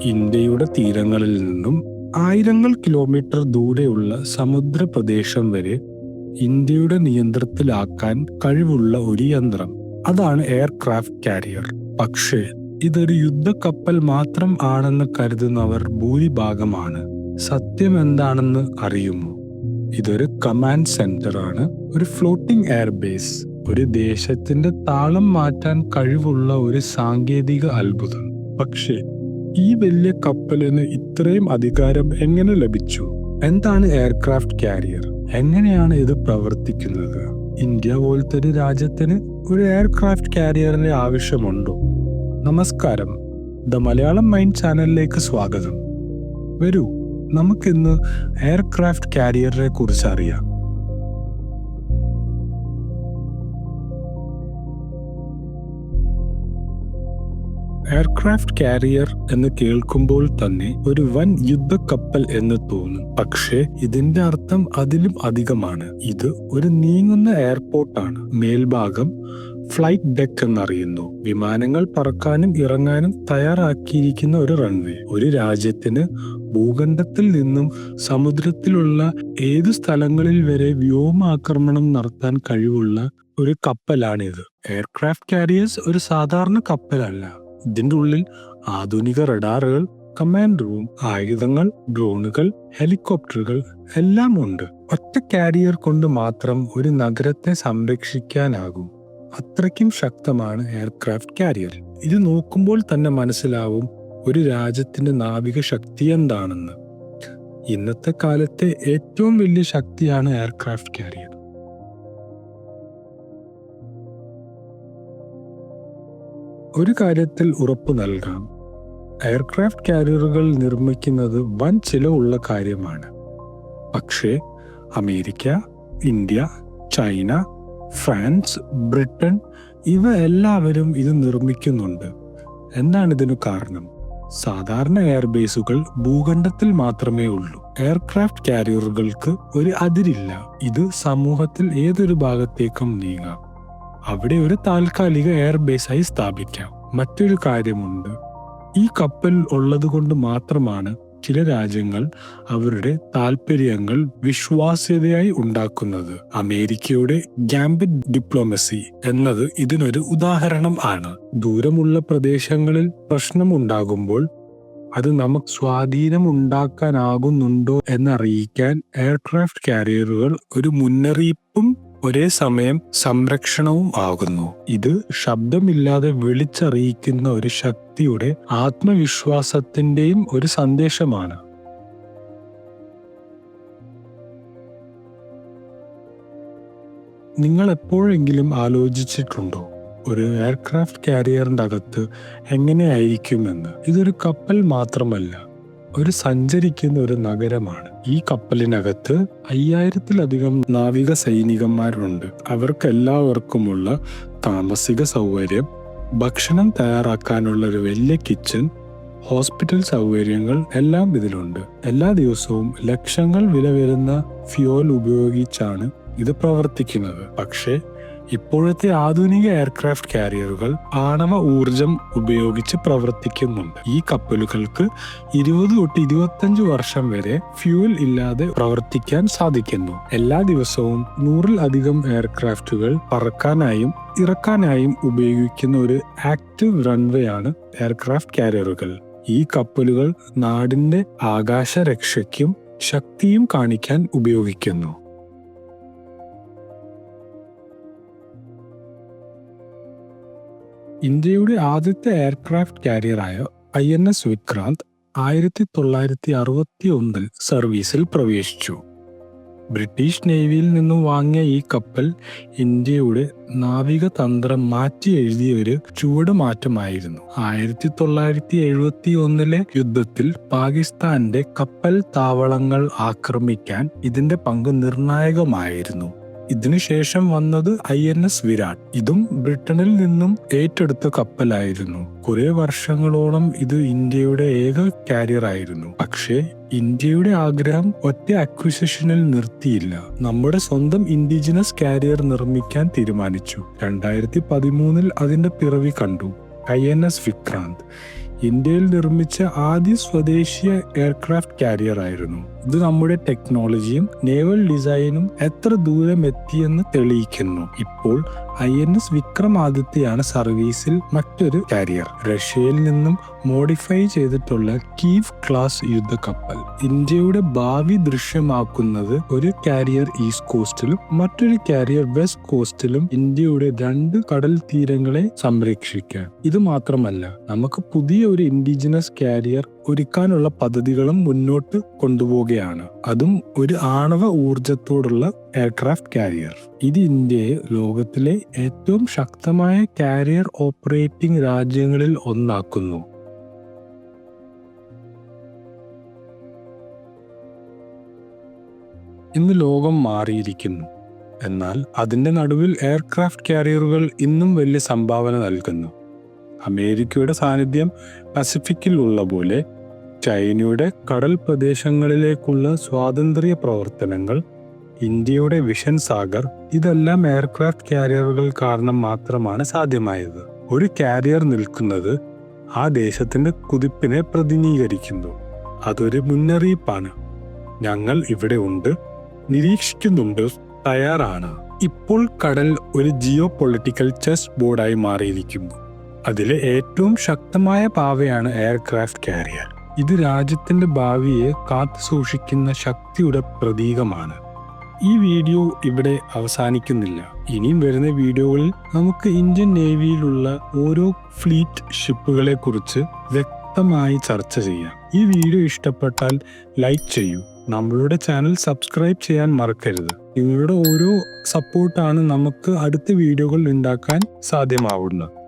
ഇന്ത്യയുടെ തീരങ്ങളിൽ നിന്നും ആയിരങ്ങൾ കിലോമീറ്റർ ദൂരെയുള്ള സമുദ്രപ്രദേശം വരെ ഇന്ത്യയുടെ നിയന്ത്രണത്തിലാക്കാൻ കഴിവുള്ള ഒരു യന്ത്രം. അതാണ് എയർക്രാഫ്റ്റ് കാരിയർ. പക്ഷേ ഇതൊരു യുദ്ധക്കപ്പൽ മാത്രം ആണെന്ന് കരുതുന്നവർ ഭൂരിഭാഗമാണ്. സത്യം എന്താണെന്ന് അറിയുമോ? ഇതൊരു കമാൻഡ് സെന്റർ ആണ് ഒരു ഫ്ലോട്ടിംഗ് എയർബേസ്. ഒരു ദേശത്തിന്റെ താളം മാറ്റാൻ കഴിവുള്ള ഒരു സാങ്കേതിക അത്ഭുതം. പക്ഷേ ഈ വലിയ കപ്പലിന് ഇത്രയും അധികാരം എങ്ങനെ ലഭിച്ചു? എന്താണ് എയർക്രാഫ്റ്റ് കാരിയർ? എങ്ങനെയാണ് ഇത് പ്രവർത്തിക്കുന്നത്? ഇന്ത്യ പോലത്തെ ഒരു രാജ്യത്തിന് ഒരു എയർക്രാഫ്റ്റ് കാരിയറിന്റെ ആവശ്യമുണ്ടോ? നമസ്കാരം. ദ മലയാളം മൈൻഡ് ചാനലിലേക്ക് സ്വാഗതം. വരൂ നമുക്കിന്ന് എയർക്രാഫ്റ്റ് കാരിയറിനെ കുറിച്ച് അറിയാം. എയർക്രാഫ്റ്റ് കാരിയർ എന്ന് കേൾക്കുമ്പോൾ തന്നെ ഒരു വൻ യുദ്ധക്കപ്പൽ എന്ന് തോന്നും. പക്ഷേ ഇതിന്റെ അർത്ഥം അതിലും അധികമാണ്. ഇത് ഒരു നീങ്ങുന്ന എയർപോർട്ടാണ്. മേൽഭാഗം ഫ്ലൈറ്റ് ഡെക്ക് എന്നറിയുന്നു. വിമാനങ്ങൾ പറക്കാനും ഇറങ്ങാനും തയ്യാറാക്കിയിരിക്കുന്ന ഒരു റൺവേ. ഒരു രാജ്യത്തിന് ഭൂഖണ്ഡത്തിൽ നിന്നും സമുദ്രത്തിലുള്ള ഏത് സ്ഥലങ്ങളിൽ വരെ വ്യോമാക്രമണം നടത്താൻ കഴിവുള്ള ഒരു കപ്പലാണിത്. എയർക്രാഫ്റ്റ് കാരിയേഴ്സ് ഒരു സാധാരണ കപ്പലല്ല. ഇതിന്റെ ഉള്ളിൽ ആധുനിക റഡാറുകൾ കമാൻഡ് റൂം ആയുധങ്ങൾ ഡ്രോണുകൾ ഹെലികോപ്റ്ററുകൾ എല്ലാം ഉണ്ട്. ഒറ്റ കാരിയർ കൊണ്ട് മാത്രം ഒരു നഗരത്തെ സംരക്ഷിക്കാനാകും. അത്രയ്ക്കും ശക്തമാണ് എയർക്രാഫ്റ്റ് കാരിയർ. ഇത് നോക്കുമ്പോൾ തന്നെ മനസ്സിലാവും ഒരു രാജ്യത്തിന്റെ നാവിക ശക്തി എന്താണെന്ന്. ഇന്നത്തെ കാലത്തെ ഏറ്റവും വലിയ ശക്തിയാണ് എയർക്രാഫ്റ്റ് കാരിയർ. ഒരു കാര്യത്തിൽ ഉറപ്പ് നൽകാം. എയർക്രാഫ്റ്റ് കാരിയറുകൾ നിർമ്മിക്കുന്നത് വൻ ചിലവുള്ള കാര്യമാണ്. പക്ഷേ America India China France Britain ഇവ എല്ലാവരും ഇത് നിർമ്മിക്കുന്നുണ്ട്. എന്താണ് ഇതിനു കാരണം? സാധാരണ എയർബേസുകൾ ഭൂഖണ്ഡത്തിൽ മാത്രമേ ഉള്ളൂ. എയർക്രാഫ്റ്റ് കാരിയറുകൾക്ക് ഒരു അതിരില്ല. ഇത് സമൂഹത്തിൽ ഏതൊരു ഭാഗത്തേക്കും നീങ്ങാം. അവിടെ ഒരു താൽക്കാലിക എയർബേസായി സ്ഥാപിക്കാം. മറ്റൊരു കാര്യമുണ്ട്. ഈ കപ്പൽ ഉള്ളതുകൊണ്ട് മാത്രമാണ് ചില രാജ്യങ്ങൾ അവരുടെ താൽപ്പര്യങ്ങൾ വിശ്വാസ്യതയായി ഉണ്ടാക്കുന്നത്. അമേരിക്കയുടെ ഗാംബിറ്റ് ഡിപ്ലോമസി എന്നത് ഇതിനൊരു ഉദാഹരണം ആണ്. ദൂരമുള്ള പ്രദേശങ്ങളിൽ പ്രശ്നം ഉണ്ടാകുമ്പോൾ അത് നമുക്ക് സ്വാധീനം ഉണ്ടാക്കാനാകുന്നുണ്ടോ എന്നറിയിക്കാൻ എയർക്രാഫ്റ്റ് കാരിയറുകൾ ഒരു മുന്നറിയിപ്പും ഒരേ സമയം സംരക്ഷണവും ആകുന്നു. ഇത് ശബ്ദമില്ലാതെ വിളിച്ചറിയിക്കുന്ന ഒരു ശക്തിയുടെ ആത്മവിശ്വാസത്തിന്റെയും ഒരു സന്ദേശമാണ്. നിങ്ങൾ എപ്പോഴെങ്കിലും ആലോചിച്ചിട്ടുണ്ടോ? ഒരു എയർക്രാഫ്റ്റ് കാരിയറിന്റെ അകത്ത് എങ്ങനെയായിരിക്കുമെന്ന്? ഇതൊരു കപ്പൽ മാത്രമല്ല. ഒരു സഞ്ചരിക്കുന്ന ഒരു നഗരമാണ്. ഈ കപ്പലിനകത്ത് അയ്യായിരത്തിലധികം നാവിക സൈനികന്മാരുണ്ട്. അവർക്കെല്ലാവർക്കുമുള്ള താമസിക സൗകര്യം ഭക്ഷണം തയ്യാറാക്കാനുള്ള ഒരു വലിയ കിച്ചൺ ഹോസ്പിറ്റൽ സൗകര്യങ്ങൾ എല്ലാം ഇതിലുണ്ട്. എല്ലാ ദിവസവും ലക്ഷങ്ങൾ വില വരുന്ന ഫ്യൂൽ ഉപയോഗിച്ചാണ് ഇത് പ്രവർത്തിക്കുന്നത്. പക്ഷേ ഇപ്പോഴത്തെ ആധുനിക എയർക്രാഫ്റ്റ് കാരിയറുകൾ ആണവ ഊർജം ഉപയോഗിച്ച് പ്രവർത്തിക്കുന്നുണ്ട്. ഈ കപ്പലുകൾക്ക് ഇരുപത് തൊട്ട് ഇരുപത്തഞ്ച് വർഷം വരെ ഫ്യൂൽ ഇല്ലാതെ പ്രവർത്തിക്കാൻ സാധിക്കുന്നു. എല്ലാ ദിവസവും നൂറിൽ അധികം എയർക്രാഫ്റ്റുകൾ പറക്കാനായും ഇറക്കാനായും ഉപയോഗിക്കുന്ന ഒരു ആക്റ്റീവ് റൺവേ ആണ് എയർക്രാഫ്റ്റ് കാരിയറുകൾ. ഈ കപ്പലുകൾ നാടിന്റെ ആകാശരക്ഷയ്ക്കും ശക്തിയും കാണിക്കാൻ ഉപയോഗിക്കുന്നു. ഇന്ത്യയുടെ ആദ്യത്തെ എയർക്രാഫ്റ്റ് കാരിയറായ ഐ എൻ എസ് വിക്രാന്ത് ആയിരത്തി തൊള്ളായിരത്തി അറുപത്തി ഒന്നിൽ സർവീസിൽ പ്രവേശിച്ചു. ബ്രിട്ടീഷ് നേവിയിൽ നിന്നും വാങ്ങിയ ഈ കപ്പൽ ഇന്ത്യയുടെ നാവിക തന്ത്രം മാറ്റി എഴുതിയ ഒരു ചുവടുമാറ്റമായിരുന്നു. ആയിരത്തി തൊള്ളായിരത്തി എഴുപത്തി ഒന്നിലെ യുദ്ധത്തിൽ പാകിസ്ഥാന്റെ കപ്പൽ താവളങ്ങൾ ആക്രമിക്കാൻ ഇതിന്റെ പങ്ക് നിർണായകമായിരുന്നു. ഇതിനുശേഷം വന്നത് ഐ എൻ എസ് വിരാട്. ഇതും ബ്രിട്ടനിൽ നിന്നും ഏറ്റെടുത്ത കപ്പലായിരുന്നു. കുറെ വർഷങ്ങളോളം ഇത് ഇന്ത്യയുടെ ഏക കാരിയർ ആയിരുന്നു. പക്ഷേ ഇന്ത്യയുടെ ആഗ്രഹം ഒറ്റ അക്വിസിഷനിൽ നിർത്തിയില്ല. നമ്മുടെ സ്വന്തം ഇൻഡിജിനസ് കാരിയർ നിർമ്മിക്കാൻ തീരുമാനിച്ചു. രണ്ടായിരത്തി പതിമൂന്നിൽ അതിന്റെ പിറവി കണ്ടു. I N S Vikrant. ഇന്ത്യയിൽ നിർമ്മിച്ച ആദ്യ സ്വദേശീയ എയർക്രാഫ്റ്റ് കാരിയർ ആയിരുന്നു. ഇത് നമ്മുടെ ടെക്നോളജിയും നേവൽ ഡിസൈനും എത്ര ദൂരം എത്തിയെന്ന് തെളിയിക്കുന്നു. ഇപ്പോൾ ഐ എൻ എസ് വിക്രമാദിത്യയാണ് സർവീസിൽ മറ്റൊരു കാരിയർ റഷ്യയിൽ നിന്നും മോഡിഫൈ ചെയ്തിട്ടുള്ള കീവ് ക്ലാസ് യുദ്ധക്കപ്പൽ. ഇന്ത്യയുടെ ഭാവി ദൃശ്യമാക്കുന്നത് ഒരു കാരിയർ ഈസ്റ്റ് കോസ്റ്റിലും മറ്റൊരു കാരിയർ വെസ്റ്റ് കോസ്റ്റിലും ഇന്ത്യയുടെ രണ്ട് കടൽ തീരങ്ങളെ സംരക്ഷിക്കാൻ. ഇത് മാത്രമല്ല നമുക്ക് പുതിയ ഒരു ഇൻഡിജിനസ് കാരിയർ ഒരുക്കാനുള്ള പദ്ധതികളും മുന്നോട്ട് കൊണ്ടുപോവുകയാണ്. അതും ഒരു ആണവ ഊർജത്തോടുള്ള എയർക്രാഫ്റ്റ് കാരിയർ. ഇത് ഇന്ത്യയെ ലോകത്തിലെ ഏറ്റവും ശക്തമായ കാരിയർ ഓപ്പറേറ്റിംഗ് രാജ്യങ്ങളിൽ ഒന്നാക്കുന്നു. ഇന്ന് ലോകം മാറിയിരിക്കുന്നു. എന്നാൽ അതിന്റെ നടുവിൽ എയർക്രാഫ്റ്റ് കാരിയറുകൾ ഇന്നും വലിയ സംഭാവന നൽകുന്നു. അമേരിക്കയുടെ സാന്നിധ്യം പസഫിക്കിൽ ഉള്ള പോലെ ചൈനയുടെ കടൽ പ്രദേശങ്ങളിലേക്കുള്ള സ്വാതന്ത്ര്യ പ്രവർത്തനങ്ങൾ ഇന്ത്യയുടെ വിഷൻ സാഗർ ഇതെല്ലാം എയർക്രാഫ്റ്റ് കാരിയറുകൾ കാരണം മാത്രമാണ് സാധ്യമായത്. ഒരു കാരിയർ നിൽക്കുന്നത് ആ ദേശത്തിന്റെ കുതിപ്പിനെ പ്രതിനിധീകരിക്കുന്നു. അതൊരു മുന്നറിയിപ്പാണ്. ഞങ്ങൾ ഇവിടെ ഉണ്ട് നിരീക്ഷിക്കുന്നുണ്ട് തയ്യാറാണ്. ഇപ്പോൾ കടൽ ഒരു ജിയോ പൊളിറ്റിക്കൽ ചെസ് ബോർഡായി മാറിയിരിക്കുന്നു. അതിലെ ഏറ്റവും ശക്തമായ പാവയാണ് എയർക്രാഫ്റ്റ് കാരിയർ. ഇത് രാജ്യത്തിന്റെ ഭാവിയെ കാത്തു സൂക്ഷിക്കുന്ന ശക്തിയുടെ പ്രതീകമാണ്. ഈ വീഡിയോ ഇവിടെ അവസാനിക്കുന്നില്ല. ഇനിയും വരുന്ന വീഡിയോകളിൽ നമുക്ക് ഇന്ത്യൻ നേവിയിലുള്ള ഓരോ ഫ്ലീറ്റ് ഷിപ്പുകളെ കുറിച്ച് വ്യക്തമായി ചർച്ച ചെയ്യാം. ഈ വീഡിയോ ഇഷ്ടപ്പെട്ടാൽ ലൈക്ക് ചെയ്യൂ. നമ്മളുടെ ചാനൽ സബ്സ്ക്രൈബ് ചെയ്യാൻ മറക്കരുത്. നിങ്ങളുടെ ഓരോ സപ്പോർട്ടാണ് നമുക്ക് അടുത്ത വീഡിയോകൾ ഉണ്ടാക്കാൻ സാധ്യമാവുന്നത്.